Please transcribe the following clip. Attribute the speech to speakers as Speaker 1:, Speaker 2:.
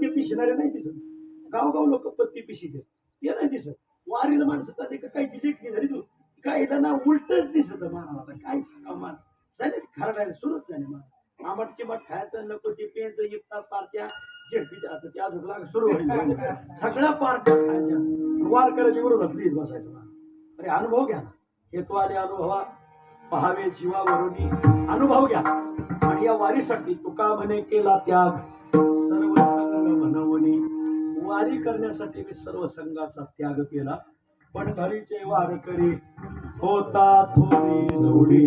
Speaker 1: पत्ती पिशणारे नाही दिसत. गावगाव लोक पत्ती पिशी देत ते नाही दिसत. वारीला माणसं तर काही लेखणी झाली तू? काय ना उलटच दिसत मानाला काय सांगा मान झाले खरडायला सुरूच झाले मान आमट चिमट खायचं नको ते पेंच इफ्तार पार्ट्या. झेडपीच्या आता त्या झोपला सुरू होईल. सगळ्या पार्ट्या खायच्या. वार करायच्या विरोधात लिहित बसायचं अरे अनुभव घ्या. ना हेतू आले अनुभवा. पहावे जीवावरुनी. अनुभव घ्या. आणि या वारीसाठी तुका म्हणे केला त्याग. सर्व वारी करण्यासाठी मी सर्व संघाचा त्याग केला पण घरीचे वारकरी होता थोडी जोडी